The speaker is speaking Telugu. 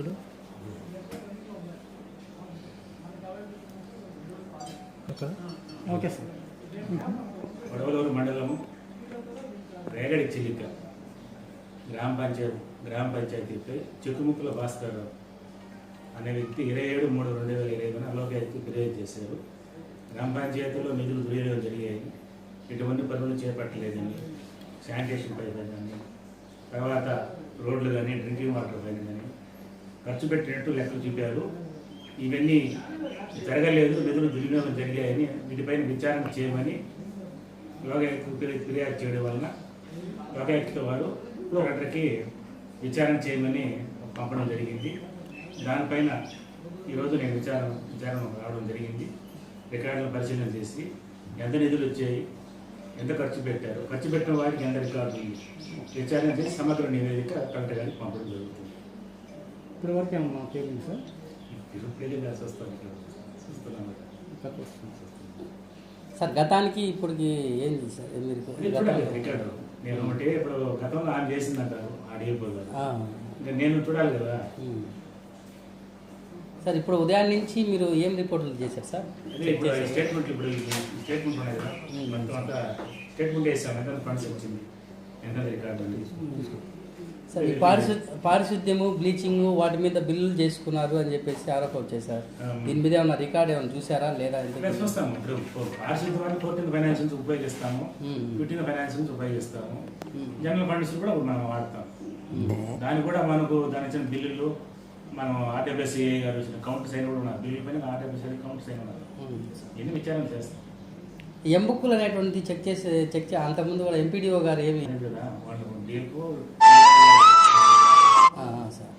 చూడు ఓకే. సార్. మండలము రేగడి చిలిక గ్రామ పంచాయతీ గ్రామ పంచాయతీపై చెట్టుముక్కుల భాస్కర్ అనే వ్యక్తి ఇరవై ఏడు మూడు రెండు వేల ఇరవై ఐదున అలోకయాత్రి ఫిర్యాదు చేశారు. గ్రామ పంచాయతీలో నిధులు దుర్వినియోగం జరిగాయి ఎటువంటి పనులు చేపట్టలేదని శానిటేషన్ పై కానీ తర్వాత రోడ్లు కానీ డ్రింకింగ్ వాటర్ పైన కానీ ఖర్చు పెట్టినట్టు లెక్కలు చూపారు ఇవన్నీ జరగలేదు నిధులు దుర్వినియోగం జరిగాయని వీటిపైన విచారణ చేయమని యోగా ఫిర్యాదు చేయడం వలన లోకాయుక్త వారు కలెక్టర్కి విచారణ చేయమని పంపడం జరిగింది. దానిపైన ఈరోజు నేను విచారణ విచారణ రావడం జరిగింది. రికార్డులను పరిశీలన చేసి ఎంత నిధులు వచ్చాయి ఎంత ఖర్చు పెట్టారు ఖర్చు పెట్టిన వారికి ఎంత రికార్డు విచారణ చేసి సమగ్ర నివేదిక కలెక్టర్ గారికి పంపడం జరుగుతుంది. ఇప్పటి వరకు ఏమన్నా తేలింది సార్. సార్. గతానికి ఇప్పటికి ఏం సార్? మీరు నేను ఒకటి ఇప్పుడు గతంలో ఆమె చేసిందంటారు ఆడియో ఆ, ఇంకా నేను చూడాలి కదా. సార్ ఇప్పుడు ఉదయం నుంచి మీరు ఏం రిపోర్ట్లు చేశారు సార్? స్టేట్మెంట్ ఇప్పుడు స్టేట్మెంట్ ఉన్నాయి కదా. స్టేట్మెంట్ వేసాం ఎంత ఫండ్స్ వచ్చింది. ఎంత రికార్డు సార్ ఈ పారిశుద్ధ పారిశుద్ధ్యము బ్లీచింగ్ వాటి మీద బిల్లులు చేసుకున్నారు అని చెప్పేసి ఆరోపణ సార్. దీని మీద ఏమన్నా రికార్డ్ ఏమైనా చూసారా లేదా చూస్తాము. ఇప్పుడు పారిశుద్ధ ఫోర్టీన్ ఫైనాన్స్ నుంచి ఉపయోగిస్తాము. ఫిఫ్టీన్ ఫైనాన్స్ నుంచి ఉపయోగిస్తాము. జనరల్ ఫండ్స్ కూడా మనం వాడతాం. దానికి కూడా మనకు దాని ఇచ్చిన బిల్లులు మనం ఆర్టీపీఎస్సీ గారు కౌంటర్స్ అయిన కూడా ఉన్నారు. బిల్లు పైన ఆర్టీపీఎస్సీ కౌంటర్స్ అయిన ఉన్నారు. ఎన్ని విచారణ చేస్తాం? ఎంబుక్కులు అనేటువంటి చెక్ చేసి చెక్ చే అంతకుముందు కూడా ఎంపీడీఓ గారు ఏమి కదా వాళ్ళు ஆ ஆ சார்